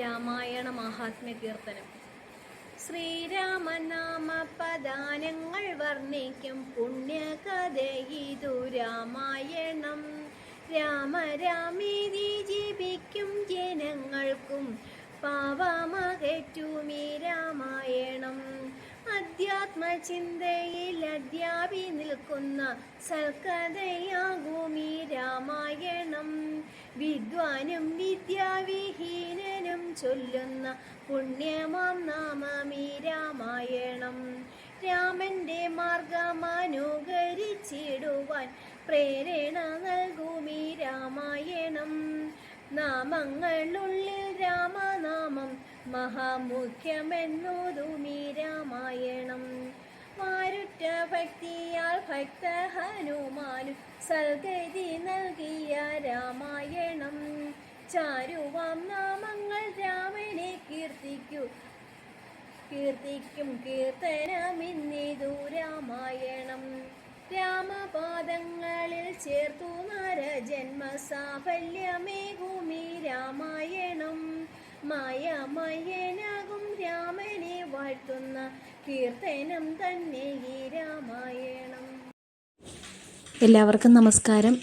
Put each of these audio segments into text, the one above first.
രാമായണ മഹാത്മ്യ കീർത്തനം. ശ്രീരാമനാമ പദാനങ്ങൾ വർണിക്കും പുണ്യകഥയിതു രാമായണം. രാമ രാമേരി ജീവിക്കും ജനങ്ങൾക്കും പാവമകറ്റുമീ രാമായണം. അധ്യാത്മചിന്തയിൽ അധ്യാപി നിൽക്കുന്ന സൽക്കഥയാകും ഈ രാമായണം. വിദ്വാനും വിദ്യാവിഹീനനും ചൊല്ലുന്ന പുണ്യമാം നാമമീ രാമായണം. രാമന്റെ മാർഗമനുകരിച്ചിടുവാൻ പ്രേരണ നൽകും ഈ രാമായണം. നാമങ്ങളുള്ളിൽ രാമനാമം മഹാമുഖ്യമെന്നോതുമീ ഭക്തിയാൽ ഭക്ത ഹനുമാനു സൽഗതി നൽകിയ രാമായണം. ചാരുവാം നാമങ്ങൾ രാമനെ കീർത്തിക്കൂ കീർത്തിക്കും കീർത്തനമിന്നിതു രാമായണം. രാമപാദങ്ങളിൽ ചേർത്തു നര ഭൂമി രാമായണം. മായമയ്യനാകും രാമനെ വാഴ്ത്തുന്ന കീർത്തനം തന്നെ ഈ രാമായണം. എല്ലാവർക്കും നമസ്കാരം.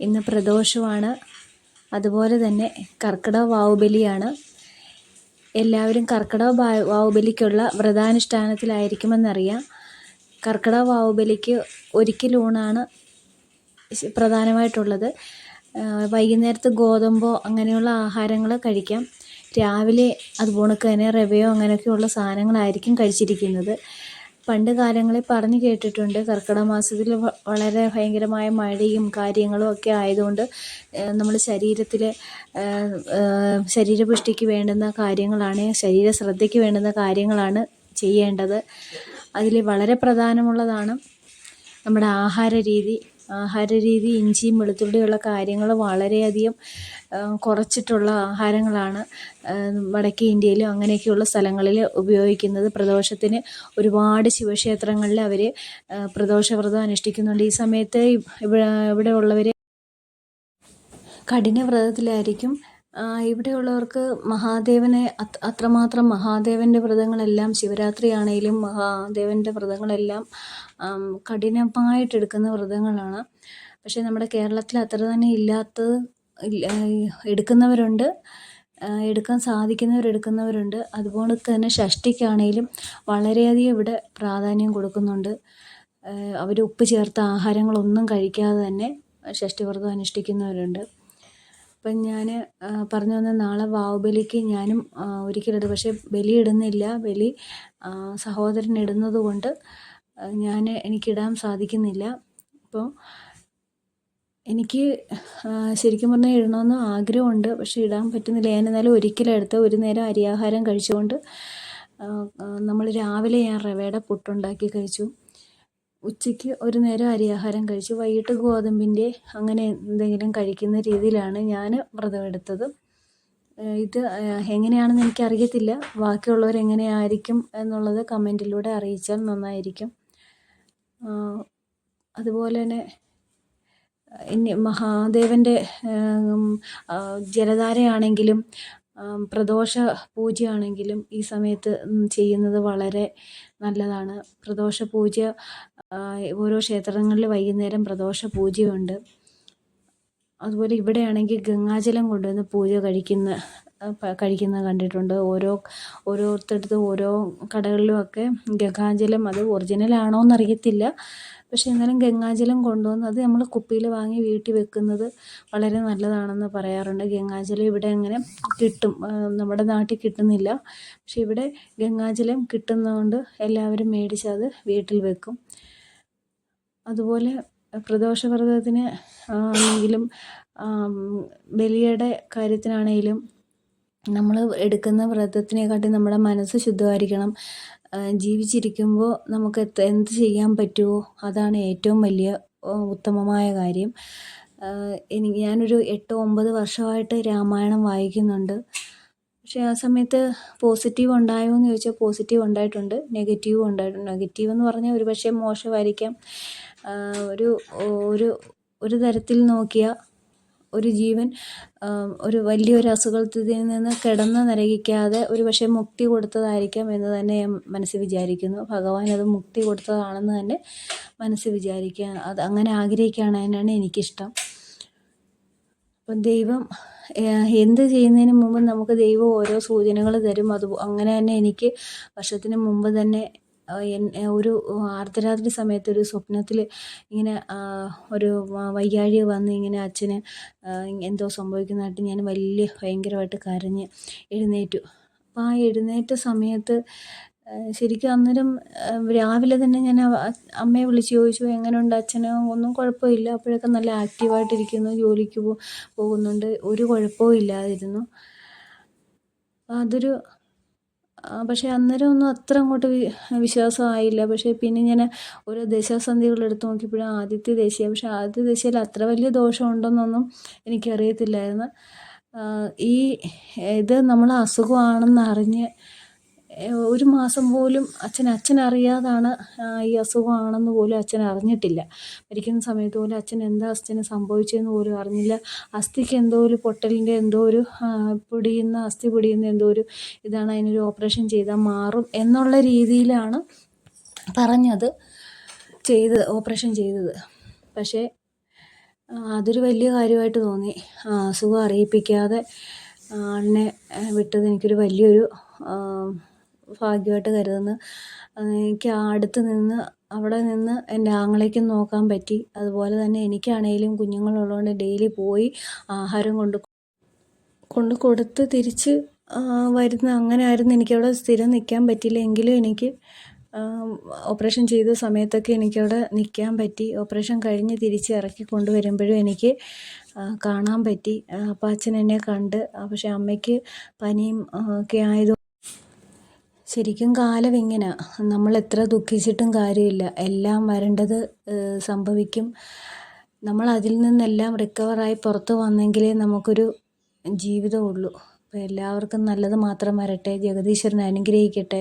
ഇന്ന് പ്രദോഷമാണ്. അതുപോലെ തന്നെ കർക്കിടക വാവുബലിയാണ്. എല്ലാവരും കർക്കിടക വാവുബലിക്കുള്ള വ്രതാനുഷ്ഠാനത്തിലായിരിക്കുമെന്നറിയാം. കർക്കിടക വാവുബലിക്ക് ഒരിക്കലൂണാണ് പ്രധാനമായിട്ടുള്ളത്. വൈകുന്നേരത്ത് ഗോതമ്പോ അങ്ങനെയുള്ള ആഹാരങ്ങൾ കഴിക്കാം. രാവിലെ അതുപോലെ തന്നെ റവയോ അങ്ങനെയൊക്കെയുള്ള സാധനങ്ങളായിരിക്കും കഴിച്ചിരിക്കുന്നത്. പണ്ട് കാലങ്ങളിൽ പറഞ്ഞു കേട്ടിട്ടുണ്ട് കർക്കിടക മാസത്തിൽ വളരെ ഭയങ്കരമായ മഴയും കാര്യങ്ങളും ഒക്കെ ആയതുകൊണ്ട് നമ്മൾ ശരീരത്തിൽ ശരീരപുഷ്ടിക്ക് വേണ്ടുന്ന കാര്യങ്ങളാണ് ശരീര ശ്രദ്ധയ്ക്ക് വേണ്ടുന്ന കാര്യങ്ങളാണ് ചെയ്യേണ്ടത്. അതിൽ വളരെ പ്രധാനമുള്ളതാണ് നമ്മുടെ ആഹാര രീതി ആഹാര രീതി ഇഞ്ചിയും വെളുത്തുള്ളിയുള്ള കാര്യങ്ങൾ വളരെയധികം കുറച്ചിട്ടുള്ള ആഹാരങ്ങളാണ് വടക്കേ ഇന്ത്യയിലും അങ്ങനെയൊക്കെയുള്ള സ്ഥലങ്ങളിൽ ഉപയോഗിക്കുന്നത്. പ്രദോഷത്തിന് ഒരുപാട് ശിവക്ഷേത്രങ്ങളിൽ അവർ പ്രദോഷവ്രതം അനുഷ്ഠിക്കുന്നുണ്ട്. ഈ സമയത്ത് ഇവിടെ ഇവിടെ ഉള്ളവർ കഠിന വ്രതത്തിലായിരിക്കും ആ, ഇവിടെയുള്ളവർക്ക് മഹാദേവനെ അത് അത്രമാത്രം മഹാദേവന്റെ വ്രതങ്ങളെല്ലാം ശിവരാത്രിയാണേലും മഹാദേവന്റെ വ്രതങ്ങളെല്ലാം കഠിനമായിട്ടെടുക്കുന്ന വ്രതങ്ങളാണ്. പക്ഷേ നമ്മുടെ കേരളത്തിൽ അത്ര തന്നെ ഇല്ലാത്തത് എടുക്കുന്നവരുണ്ട്. എടുക്കാൻ സാധിക്കുന്നവരെടുക്കുന്നവരുണ്ട് അതുപോലെ തന്നെ ഷഷ്ടിക്കാണേലും വളരെയധികം ഇവിടെ പ്രാധാന്യം കൊടുക്കുന്നുണ്ട്. അവർ ഉപ്പ് ചേർത്ത ആഹാരങ്ങളൊന്നും കഴിക്കാതെ തന്നെ ഷഷ്ടിവ്രതം അനുഷ്ഠിക്കുന്നവരുണ്ട്. അപ്പം ഞാൻ പറഞ്ഞു വന്ന നാളെ വാവുബലിക്ക് ഞാനും ഒരിക്കലിടും പക്ഷേ ബലി ഇടുന്നില്ല. ബലി സഹോദരൻ ഇടുന്നത് കൊണ്ട് ഞാൻ എനിക്കിടാൻ സാധിക്കുന്നില്ല. അപ്പോൾ എനിക്ക് ശരിക്കും പറഞ്ഞാൽ ഇടണമെന്ന് ആഗ്രഹമുണ്ട്. പക്ഷേ ഇടാൻ പറ്റുന്നില്ല. ഞാൻ എന്നാലും ഒരിക്കലെടുത്ത് ഒരു നേരം അരിയാഹാരം കഴിച്ചുകൊണ്ട് നമ്മൾ രാവിലെ ഞാൻ റവയുടെ പുട്ടുണ്ടാക്കി കഴിച്ചു. ഉച്ചയ്ക്ക് ഒരു നേരം അരിയാഹാരം കഴിച്ചു. വൈകിട്ട് ഗോതമ്പിന്റെ അങ്ങനെ എന്തെങ്കിലും കഴിക്കുന്ന രീതിയിലാണ് ഞാൻ വ്രതമെടുത്തത് ഇത് എങ്ങനെയാണെന്ന് എനിക്കറിയത്തില്ല. ബാക്കിയുള്ളവർ എങ്ങനെയായിരിക്കും എന്നുള്ളത് കമന്റിലൂടെ അറിയിച്ചാൽ നന്നായിരിക്കും. അതുപോലെ തന്നെ ഇനി മഹാദേവന്റെ ജലധാരയാണെങ്കിലും പ്രദോഷ പൂജയാണെങ്കിലും ഈ സമയത്ത് ചെയ്യുന്നത് വളരെ നല്ലതാണ്. പ്രദോഷ പൂജ ഓരോ ക്ഷേത്രങ്ങളിൽ വൈകുന്നേരം പ്രദോഷ പൂജയുണ്ട്. അതുപോലെ ഇവിടെയാണെങ്കിൽ ഗംഗാജലം കൊണ്ടുവന്ന് പൂജ കഴിക്കുന്ന കഴിക്കുന്ന കണ്ടിട്ടുണ്ട്. ഓരോ ഓരോരുത്തടുത്തും ഓരോ കടകളിലുമൊക്കെ ഗംഗാജലം അത് ഒറിജിനൽ ആണോ എന്നറിയത്തില്ല പക്ഷേ എന്നാലും ഗംഗാജലം കൊണ്ടുവന്ന് അത് നമ്മൾ കുപ്പിയിൽ വാങ്ങി വീട്ടിൽ വെക്കുന്നത് വളരെ നല്ലതാണെന്ന് പറയാറുണ്ട്. ഗംഗാജലം ഇവിടെ അങ്ങനെ കിട്ടും. നമ്മുടെ നാട്ടിൽ കിട്ടുന്നില്ല. പക്ഷെ ഇവിടെ ഗംഗാജലം കിട്ടുന്നതുകൊണ്ട് എല്ലാവരും മേടിച്ച് അത് വീട്ടിൽ വെക്കും. അതുപോലെ പ്രദോഷ വ്രതത്തിന് ആണെങ്കിലും ബലിയുടെ കാര്യത്തിനാണെങ്കിലും നമ്മൾ എടുക്കുന്ന വ്രതത്തിനെക്കാട്ടി നമ്മുടെ മനസ്സ് ശുദ്ധമായിരിക്കണം. ജീവിച്ചിരിക്കുമ്പോൾ നമുക്ക് എന്ത് ചെയ്യാൻ പറ്റുമോ അതാണ് ഏറ്റവും വലിയ ഉത്തമമായ കാര്യം. എനി എനിക്ക് ഞാനൊരു എട്ട് ഒമ്പത് വർഷമായിട്ട് രാമായണം വായിക്കുന്നുണ്ട്. പക്ഷേ ആ സമയത്ത് പോസിറ്റീവ് ഉണ്ടായോ എന്ന് ചോദിച്ചാൽ പോസിറ്റീവ് ഉണ്ടായിട്ടുണ്ട് നെഗറ്റീവ് ഉണ്ടായിട്ടുണ്ട്. നെഗറ്റീവ് എന്ന് പറഞ്ഞാൽ ഒരുപക്ഷെ മോശമായിരിക്കാം. ഒരു ഒരു ഒരു തരത്തിൽ നോക്കിയ ഒരു ജീവൻ ഒരു വലിയൊരു അസുഖത്തിൽ നിന്ന് കിടന്ന് നരകിക്കാതെ ഒരു പക്ഷേ മുക്തി കൊടുത്തതായിരിക്കാം എന്ന് തന്നെ ഞാൻ മനസ്സിൽ വിചാരിക്കുന്നു. ഭഗവാൻ അത് മുക്തി കൊടുത്തതാണെന്ന് തന്നെ മനസ്സിൽ വിചാരിക്കുക അത് അങ്ങനെ ആഗ്രഹിക്കാനാണ് എനിക്കിഷ്ടം. അപ്പം ദൈവം എന്ത് ചെയ്യുന്നതിന് മുമ്പ് നമുക്ക് ദൈവം ഓരോ സൂചനകൾ തരും. അത് അങ്ങനെ തന്നെ എനിക്ക് വർഷത്തിന് മുമ്പ് തന്നെ ഒരു അർദ്ധരാത്രി സമയത്ത് ഒരു സ്വപ്നത്തിൽ ഇങ്ങനെ ഒരു വയ്യാഴിക വന്ന് ഇങ്ങനെ അച്ഛന് എന്തോ സംഭവിക്കുന്നതായിട്ട് ഞാൻ വലിയ ഭയങ്കരമായിട്ട് കരഞ്ഞ് എഴുന്നേറ്റു. അപ്പോൾ ആ എഴുന്നേറ്റ സമയത്ത് ശരിക്കും അന്നേരം രാവിലെ തന്നെ ഞാൻ അമ്മയെ വിളിച്ച് ചോദിച്ചു എങ്ങനെയുണ്ട് അച്ഛന്? ഒന്നും കുഴപ്പമില്ല. അപ്പോഴൊക്കെ നല്ല ആക്റ്റീവായിട്ടിരിക്കുന്നു. ജോലിക്ക് പോകുന്നുണ്ട്. ഒരു കുഴപ്പവും ഇല്ലാതിരുന്നു. അതൊരു പക്ഷേ അന്നേരം ഒന്നും അത്ര അങ്ങോട്ട് വിശ്വാസമായില്ല. പക്ഷേ പിന്നെ ഞാൻ ഓരോ ദശാസന്ധികൾ എടുത്തു നോക്കിയപ്പോഴും ആദ്യത്തെ ദേശീയ പക്ഷേ ആദ്യത്തെ ദേശീയയിൽ അത്ര വലിയ ദോഷം ഉണ്ടെന്നൊന്നും എനിക്കറിയത്തില്ലായിരുന്നു ഈ ഇത് നമ്മൾ അസുഖമാണെന്ന് അറിഞ്ഞ് ഒരു മാസം പോലും അച്ഛൻ അച്ഛൻ അറിയാതാണ് ഈ അസുഖമാണെന്ന് പോലും അച്ഛൻ അറിഞ്ഞിട്ടില്ല. മരിക്കുന്ന സമയത്ത് പോലും അച്ഛൻ എന്താ അച്ഛന് സംഭവിച്ചതെന്ന് പോലും അറിഞ്ഞില്ല. അസ്ഥിക്ക് എന്തോ ഒരു പൊട്ടലിന്റെ എന്തോ ഒരു പൊടിയുന്ന അസ്ഥി പൊടിയുന്ന എന്തോ ഒരു ഇതാണ് അതിനൊരു ഓപ്പറേഷൻ ചെയ്താൽ മാറും എന്നുള്ള രീതിയിലാണ് പറഞ്ഞത് ചെയ്ത് ഓപ്പറേഷൻ ചെയ്തത്. പക്ഷേ അതൊരു വലിയ കാര്യമായിട്ട് തോന്നി. അസുഖം അറിയിപ്പിക്കാതെ ആളിനെ വിട്ടത് എനിക്കൊരു വലിയൊരു ഭാഗ്യമായിട്ട് കരുതുന്നു എനിക്ക് അടുത്ത് നിന്ന് അവിടെ നിന്ന് എന്റെ ആങ്ങളേക്കും നോക്കാൻ പറ്റി. അതുപോലെ തന്നെ എനിക്കാണേലും കുഞ്ഞുങ്ങളുള്ളതുകൊണ്ട് ഡെയിലി പോയി ആഹാരം കൊണ്ട് കൊണ്ട് കൊടുത്ത് തിരിച്ച് വരുന്ന അങ്ങനെ ആയിരുന്നു എനിക്കവിടെ സ്ഥിരം നിൽക്കാൻ പറ്റിയില്ല. എങ്കിലും എനിക്ക് ഓപ്പറേഷൻ ചെയ്ത സമയത്തൊക്കെ എനിക്കവിടെ നിൽക്കാൻ പറ്റി. ഓപ്പറേഷൻ കഴിഞ്ഞ് തിരിച്ച് ഇറക്കി കൊണ്ടുവരുമ്പോഴും എനിക്ക് കാണാൻ പറ്റി. അപ്പം അച്ഛൻ എന്നെ കണ്ട് പക്ഷേ അമ്മയ്ക്ക് പനിയും ഒക്കെ ആയത് ശരിക്കും കാലം ഇങ്ങനെ. നമ്മൾ എത്ര ദുഃഖിച്ചിട്ടും കാര്യമില്ല. എല്ലാം വരേണ്ടത് സംഭവിക്കും. നമ്മൾ അതിൽ നിന്നെല്ലാം റിക്കവറായി പുറത്ത് വന്നെങ്കിലേ നമുക്കൊരു ജീവിതമുള്ളൂ അപ്പോൾ എല്ലാവർക്കും നല്ലത് മാത്രം വരട്ടെ. ജഗദീശ്വരൻ അനുഗ്രഹിക്കട്ടെ.